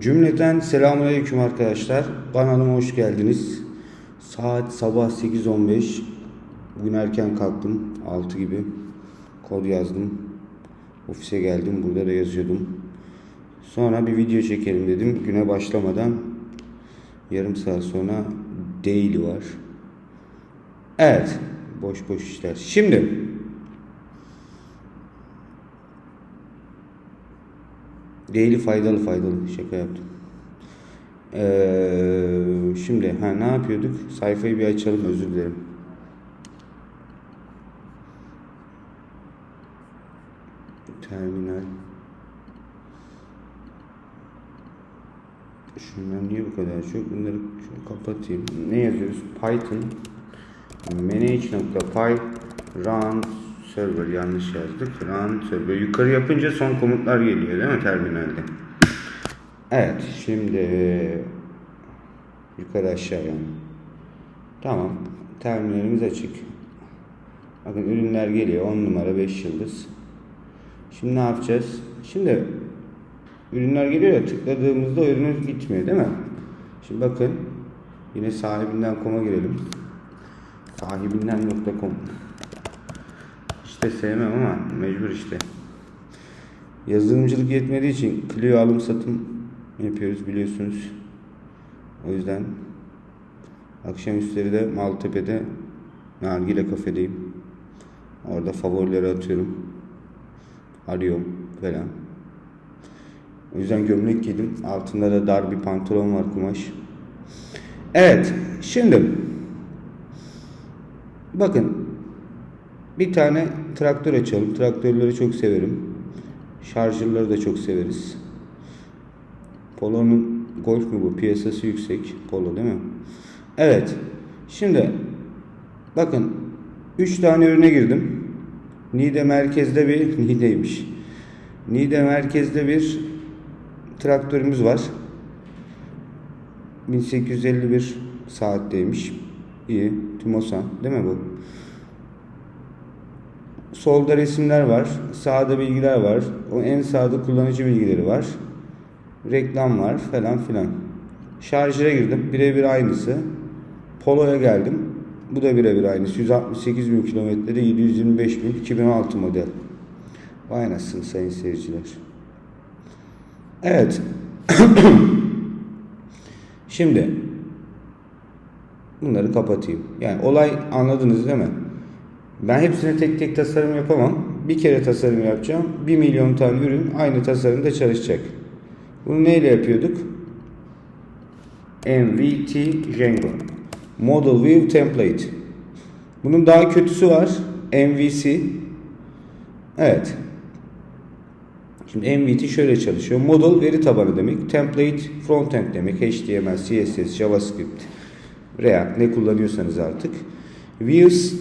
Cümleten selamünaleyküm arkadaşlar. Kanalıma hoş geldiniz. Saat sabah 8.15. Bugün erken kalktım. 6 gibi. Kod yazdım. Ofise geldim. Burada da yazıyordum. Sonra bir video çekelim dedim. Güne başlamadan yarım saat sonra daily var. Evet. Boş boş işler. Şimdi Daily faydalı faydalı şaka yaptım. Ee, şimdi ha ne yapıyorduk? Sayfayı bir açalım özür dilerim. Terminal. Şunlar niye bu kadar çok? Bunları kapatayım. Ne yazıyoruz? Python manage.py run server yanlış yazdık. Run server. Yukarı yapınca son komutlar geliyor değil mi terminalde? Evet şimdi yukarı aşağı yani. Tamam. Terminalimiz açık. Bakın ürünler geliyor. 10 numara 5 yıldız. Şimdi ne yapacağız? Şimdi ürünler geliyor ya tıkladığımızda o ürünü gitmiyor değil mi? Şimdi bakın yine sahibinden koma girelim. Sahibinden.com İşte sevmem ama mecbur işte. Yazılımcılık yetmediği için Clio alım satım yapıyoruz biliyorsunuz. O yüzden akşamüstleri de Maltepe'de Nargile kafedeyim. Orada favorileri atıyorum. Arıyorum falan. O yüzden gömlek giydim. Altında da dar bir pantolon var kumaş. Evet. Şimdi bakın bir tane traktör açalım. Traktörleri çok severim. Şarjörleri de çok severiz. Polo'nun Golf mu bu? Piyasası yüksek. Polo değil mi? Evet. Şimdi bakın 3 tane ürüne girdim. Niğde merkezde bir Niğde'ymiş. Niğde merkezde bir traktörümüz var. 1851 saatteymiş. İyi. Timosan değil mi bu? Solda resimler var. Sağda bilgiler var. O en sağda kullanıcı bilgileri var. Reklam var falan filan. Şarjöre girdim. Birebir aynısı. Polo'ya geldim. Bu da birebir aynısı. 168 bin kilometrede 725 bin 2016 model. Vay anasını sayın seyirciler. Evet. Şimdi bunları kapatayım. Yani olay anladınız değil mi? Ben hepsine tek tek tasarım yapamam. Bir kere tasarım yapacağım. 1 milyon tane ürün aynı tasarımda çalışacak. Bunu neyle yapıyorduk? MVT Django. Model View Template. Bunun daha kötüsü var. MVC. Evet. Şimdi MVT şöyle çalışıyor. Model veri tabanı demek. Template frontend demek. HTML, CSS, JavaScript, React ne kullanıyorsanız artık. Views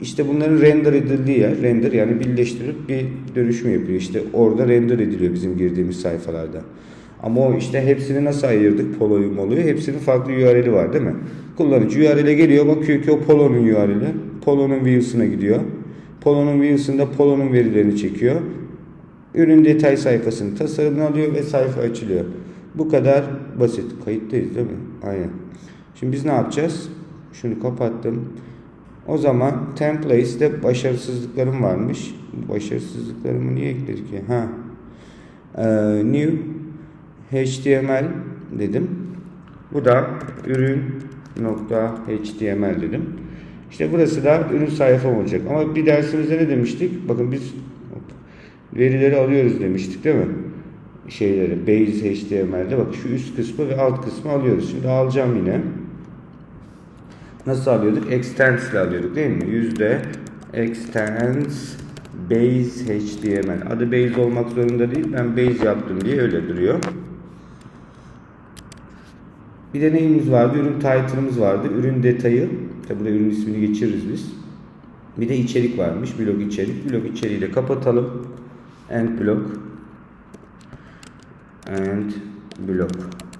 işte bunların render edildiği yer. Render yani birleştirip bir dönüşüm yapıyor. İşte orada render ediliyor bizim girdiğimiz sayfalarda. Ama o işte hepsini nasıl ayırdık? Polo'yu moluyu. Hepsinin farklı URL'i var değil mi? Kullanıcı URL'e geliyor. Bakıyor ki o Polo'nun URL'i. Polo'nun views'una gidiyor. Polo'nun views'ında Polo'nun verilerini çekiyor. Ürün detay sayfasının tasarımını alıyor ve sayfa açılıyor. Bu kadar basit. Kayıttayız değil mi? Aynen. Şimdi biz ne yapacağız? Şunu kapattım. O zaman template'de başarısızlıklarım varmış. Başarısızlıklarımı niye ekledik ki? Ha. Ee, new HTML dedim. Bu da ürün nokta HTML dedim. İşte burası da ürün sayfam olacak. Ama bir dersimizde ne demiştik? Bakın biz verileri alıyoruz demiştik değil mi? Şeyleri base HTML'de bak şu üst kısmı ve alt kısmı alıyoruz. Şimdi alacağım yine. Nasıl alıyorduk? Extends ile alıyorduk değil mi? Yüzde extends base HTML. Adı base olmak zorunda değil. Ben base yaptım diye öyle duruyor. Bir de neyimiz vardı? Ürün title'ımız vardı. Ürün detayı. Tabi burada ürün ismini geçiririz biz. Bir de içerik varmış. Blog içerik. Blog içeriği de kapatalım. End blog. End blog.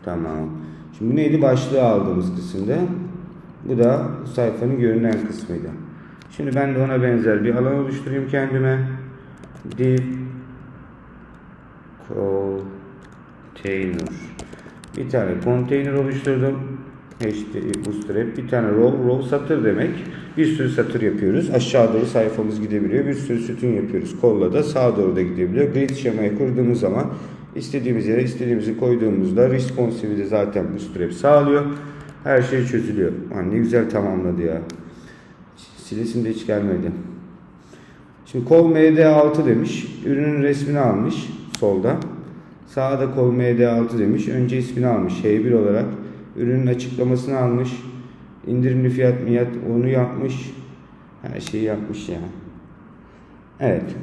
Tamam. Şimdi neydi? Başlığı aldığımız kısımda. Bu da sayfanın görünen kısmıydı. Şimdi ben de ona benzer bir alan oluşturayım kendime. Div call Bir tane konteyner oluşturdum. HT bootstrap. Bir tane row. Row satır demek. Bir sürü satır yapıyoruz. Aşağı doğru sayfamız gidebiliyor. Bir sürü sütun yapıyoruz. Kolla da sağa doğru da gidebiliyor. Grid şemayı kurduğumuz zaman istediğimiz yere istediğimizi koyduğumuzda responsive'i de zaten bootstrap sağlıyor. Her şey çözülüyor. Lan ne güzel tamamladı ya. Silesim de hiç gelmedi. Şimdi kol MD6 demiş. Ürünün resmini almış solda. Sağda kol MD6 demiş. Önce ismini almış. H1 olarak. Ürünün açıklamasını almış. İndirimli fiyat miyat onu yapmış. Her şeyi yapmış ya. Evet.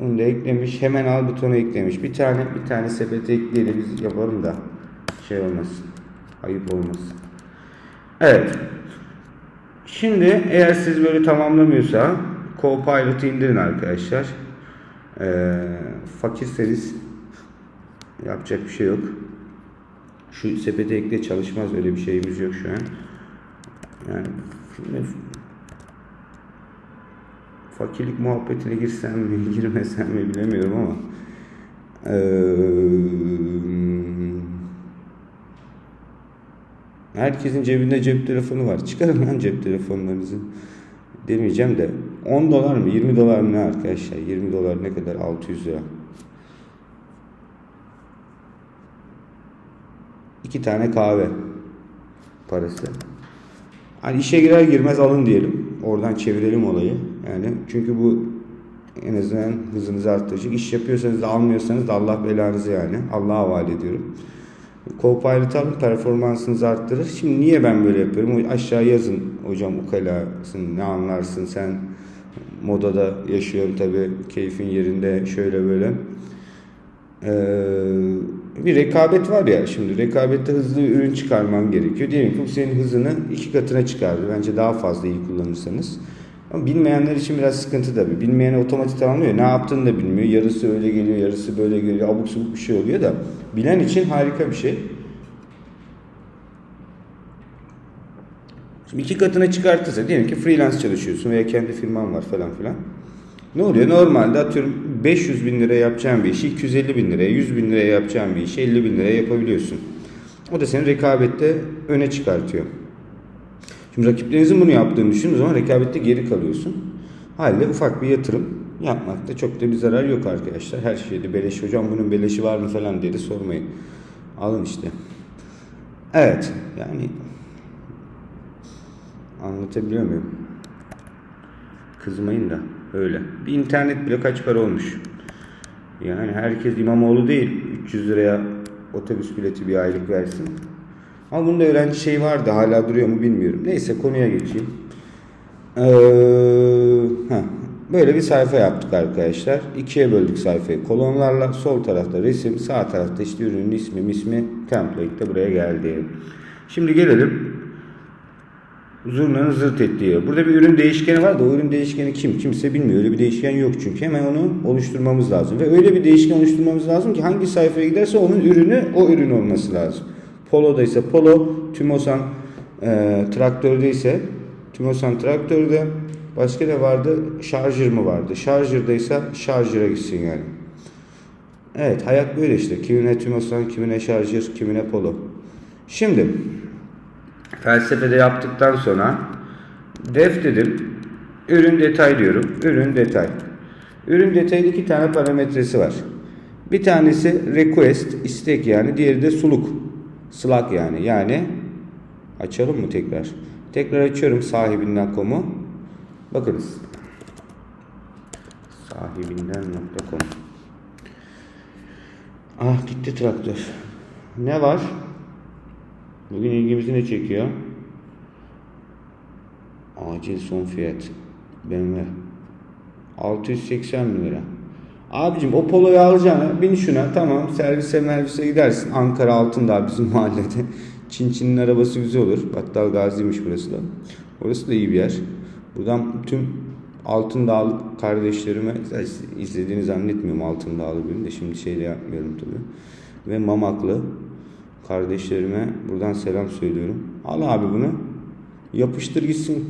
Bunu da eklemiş. Hemen al butonu eklemiş. Bir tane bir tane sepete ekleyelim biz yapalım da şey olmasın. Ayıp olmasın. Evet. Şimdi eğer siz böyle tamamlamıyorsa Copilot'ı indirin arkadaşlar. Ee, fakirseniz yapacak bir şey yok. Şu sepete ekle çalışmaz öyle bir şeyimiz yok şu an. Yani şimdi fakirlik muhabbetine girsem mi girmesem mi bilemiyorum ama ee, herkesin cebinde cep telefonu var. Çıkarın lan cep telefonlarınızı. Demeyeceğim de 10 dolar mı 20 dolar mı ne arkadaşlar? 20 dolar ne kadar? 600 lira. İki tane kahve parası. Hani işe girer girmez alın diyelim. Oradan çevirelim olayı. Yani çünkü bu en azından hızınızı arttıracak. İş yapıyorsanız da almıyorsanız da Allah belanızı yani. Allah'a havale ediyorum. Copilot alın performansınızı arttırır. Şimdi niye ben böyle yapıyorum? Aşağı yazın hocam ukalasın ne anlarsın sen modada yaşıyorum tabi keyfin yerinde şöyle böyle. Ee, bir rekabet var ya şimdi rekabette hızlı ürün çıkarman gerekiyor. Diyelim ki bu senin hızını iki katına çıkardı. Bence daha fazla iyi kullanırsanız. Ama bilmeyenler için biraz sıkıntı tabii. Bilmeyene otomatik tamamlıyor. Ne yaptığını da bilmiyor. Yarısı öyle geliyor, yarısı böyle geliyor. Abuk subuk bir şey oluyor da. Bilen için harika bir şey. Şimdi iki katına çıkartırsa diyelim ki freelance çalışıyorsun veya kendi firman var falan filan. Ne oluyor? Normalde atıyorum 500 bin liraya yapacağın bir işi 250 bin liraya, 100 bin liraya yapacağın bir işi 50 bin liraya yapabiliyorsun. O da seni rekabette öne çıkartıyor. Şimdi rakiplerinizin bunu yaptığını düşündüğün zaman rekabette geri kalıyorsun. Halde ufak bir yatırım yapmakta çok da bir zarar yok arkadaşlar. Her şeyde beleş hocam bunun beleşi var mı falan diye de sormayın. Alın işte. Evet yani anlatabiliyor muyum? Kızmayın da öyle. Bir internet bile kaç para olmuş. Yani herkes İmamoğlu değil 300 liraya otobüs bileti bir aylık versin. Ama bunda öğrenci şey vardı hala duruyor mu bilmiyorum. Neyse konuya geçeyim. Ee, heh, böyle bir sayfa yaptık arkadaşlar. İkiye böldük sayfayı kolonlarla. Sol tarafta resim, sağ tarafta işte ürünün ismi, ismi, template de buraya geldi. Şimdi gelelim zurnanın zırt ettiği. Burada bir ürün değişkeni var da o ürün değişkeni kim? Kimse bilmiyor. Öyle bir değişken yok çünkü. Hemen onu oluşturmamız lazım. Ve öyle bir değişken oluşturmamız lazım ki hangi sayfaya giderse onun ürünü o ürün olması lazım. Polo'da ise Polo, Tümosan e, traktörde ise Tümosan traktörde başka ne vardı? Şarjır mı vardı? Şarjırda ise şarjıra gitsin yani. Evet hayat böyle işte. Kimine Tümosan, kimine şarjır, kimine Polo. Şimdi felsefede yaptıktan sonra def dedim. Ürün detay diyorum. Ürün detay. Ürün detayda iki tane parametresi var. Bir tanesi request, istek yani. Diğeri de suluk. Slack yani. Yani açalım mı tekrar? Tekrar açıyorum sahibinden.com'u. Bakınız. Sahibinden.com Ah gitti traktör. Ne var? Bugün ilgimizi ne çekiyor? Acil son fiyat. BMW. 680 bin lira. Abicim o poloyu alacağına bin şuna tamam servise mervise gidersin. Ankara Altındağ bizim mahallede. Çin Çin'in arabası güzel olur. Battal Gazi'ymiş burası da. Orası da iyi bir yer. Buradan tüm Altındağlı kardeşlerime izlediğini zannetmiyorum Altındağlı birini de şimdi şeyde yapmıyorum tabi. Ve Mamaklı kardeşlerime buradan selam söylüyorum. Al abi bunu. Yapıştır gitsin.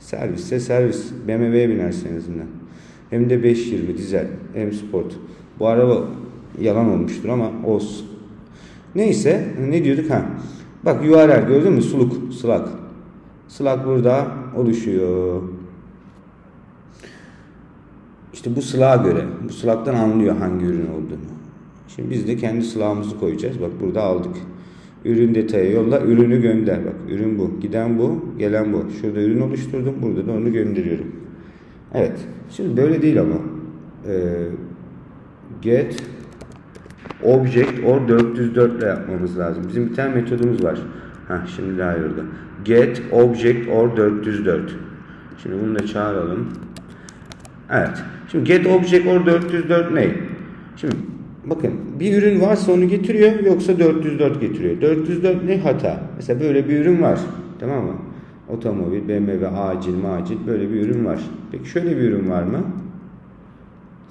Servisse servis. BMW'ye binersin en azından. Hem de 520 dizel hem sport. Bu araba yalan olmuştur ama olsun. Neyse ne diyorduk ha. Bak URL gördün mü? Suluk, Slack. Slack burada oluşuyor. İşte bu Slack'a göre, bu Slack'tan anlıyor hangi ürün olduğunu. Şimdi biz de kendi Slack'ımızı koyacağız. Bak burada aldık. Ürün detayı yolla, ürünü gönder. Bak ürün bu, giden bu, gelen bu. Şurada ürün oluşturdum, burada da onu gönderiyorum. Evet, şimdi böyle değil ama. Ee, get object or 404 ile yapmamız lazım. Bizim bir tane metodumuz var. Ha şimdi daha iyi oldu. Get object or 404. Şimdi bunu da çağıralım. Evet. Şimdi get object or 404 ne? Şimdi bakın bir ürün varsa onu getiriyor yoksa 404 getiriyor. 404 ne hata? Mesela böyle bir ürün var. Tamam mı? Otomobil, BMW, acil, macil böyle bir ürün var. Peki şöyle bir ürün var mı?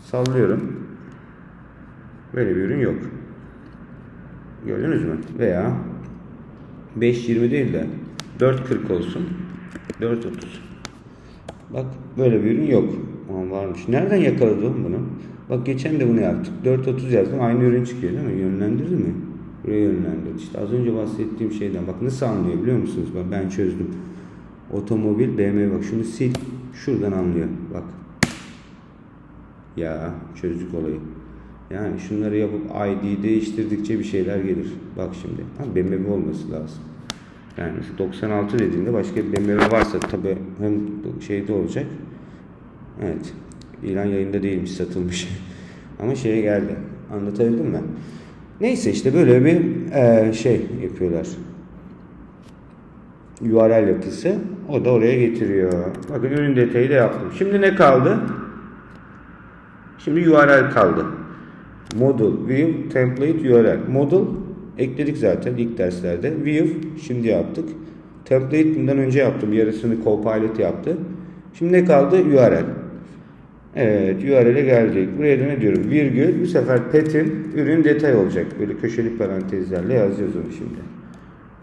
Sallıyorum. Böyle bir ürün yok. Gördünüz mü? Veya 5.20 değil de 4.40 olsun. 4.30. Bak böyle bir ürün yok. Aman varmış. Nereden yakaladım bunu? Bak geçen de bunu yaptık. 4.30 yazdım. Aynı ürün çıkıyor değil mi? Yönlendirdi mi? Buraya yönlendirdi. İşte az önce bahsettiğim şeyden. Bak nasıl anlıyor biliyor musunuz? Ben çözdüm. Otomobil BMW bak şunu sil. Şuradan anlıyor. Bak. Ya çözdük olayı. Yani şunları yapıp ID değiştirdikçe bir şeyler gelir. Bak şimdi. Ha, BMW olması lazım. Yani şu 96 dediğinde başka bir BMW varsa tabi hem şeyde olacak. Evet. İlan yayında değilmiş satılmış. Ama şeye geldi. Anlatabildim mi? Neyse işte böyle bir e, şey yapıyorlar. URL yapısı. O da oraya getiriyor. Bakın ürün detayı da yaptım. Şimdi ne kaldı? Şimdi URL kaldı. Model, view, template, URL. Model ekledik zaten ilk derslerde. View şimdi yaptık. Template bundan önce yaptım. Yarısını Copilot yaptı. Şimdi ne kaldı? URL. Evet URL'e geldik. Buraya da ne diyorum? Virgül. Bu sefer pet'in ürün detay olacak. Böyle köşeli parantezlerle yazacağız onu şimdi.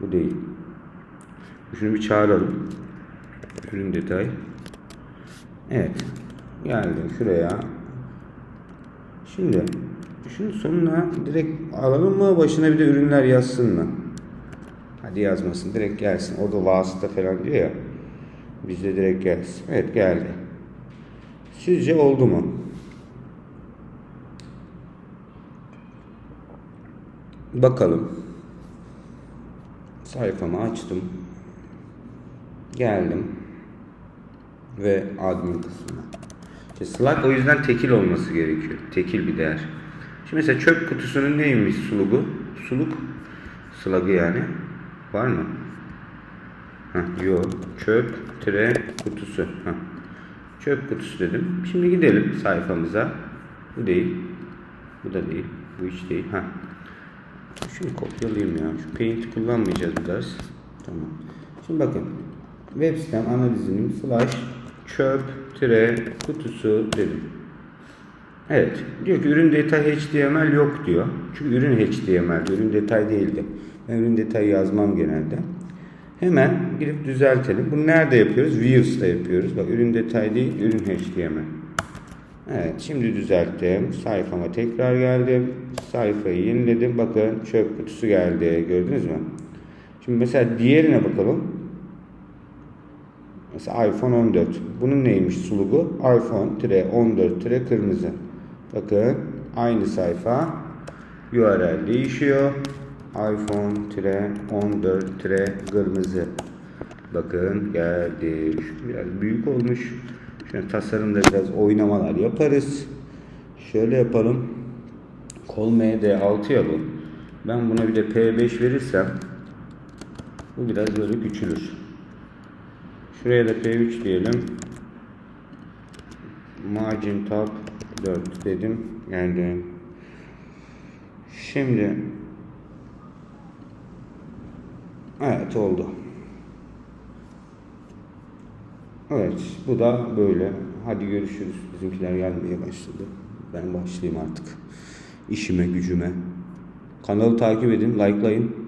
Bu değil. Şunu bir çağıralım. Ürün detay. Evet. Geldim şuraya. Şimdi şunun sonuna direkt alalım mı? Başına bir de ürünler yazsın mı? Hadi yazmasın. Direkt gelsin. O da vasıta falan diyor ya. Bizde direkt gelsin. Evet geldi. Sizce oldu mu? Bakalım. Sayfamı açtım. Geldim. Ve admin kısmına. İşte Slack o yüzden tekil olması gerekiyor. Tekil bir değer. Şimdi mesela çöp kutusunun neymiş sulugu? Suluk. Slug'ı yani. Var mı? Heh, yok. Çöp tire kutusu. Heh. Çöp kutusu dedim. Şimdi gidelim sayfamıza. Bu değil. Bu da değil. Bu hiç değil. Ha. Şunu kopyalayayım ya. Şu paint kullanmayacağız bu ders. Tamam. Şimdi bakın. Web sitem analizinin slash çöp tire kutusu dedim. Evet. Diyor ki ürün detay HTML yok diyor. Çünkü ürün HTML. Ürün detay değildi. Ben ürün detayı yazmam genelde. Hemen gidip düzeltelim. Bunu nerede yapıyoruz? Views'ta yapıyoruz. Bak ürün detay değil, ürün HTML. Evet, şimdi düzelttim. Sayfama tekrar geldim. Sayfayı yeniledim. Bakın çöp kutusu geldi. Gördünüz mü? Şimdi mesela diğerine bakalım. Mesela iPhone 14. Bunun neymiş sulugu? iPhone 14 kırmızı. Bakın aynı sayfa. URL değişiyor iPhone 14 kırmızı. Bakın geldi. Biraz büyük olmuş. Şöyle tasarımda biraz oynamalar yaparız. Şöyle yapalım. Kol MD6 ya bu. Ben buna bir de P5 verirsem bu biraz böyle küçülür. Şuraya da P3 diyelim. Margin top 4 dedim. Geldim. Şimdi Evet oldu. Evet bu da böyle. Hadi görüşürüz. Bizimkiler gelmeye başladı. Ben başlayayım artık. İşime gücüme. Kanalı takip edin, likelayın.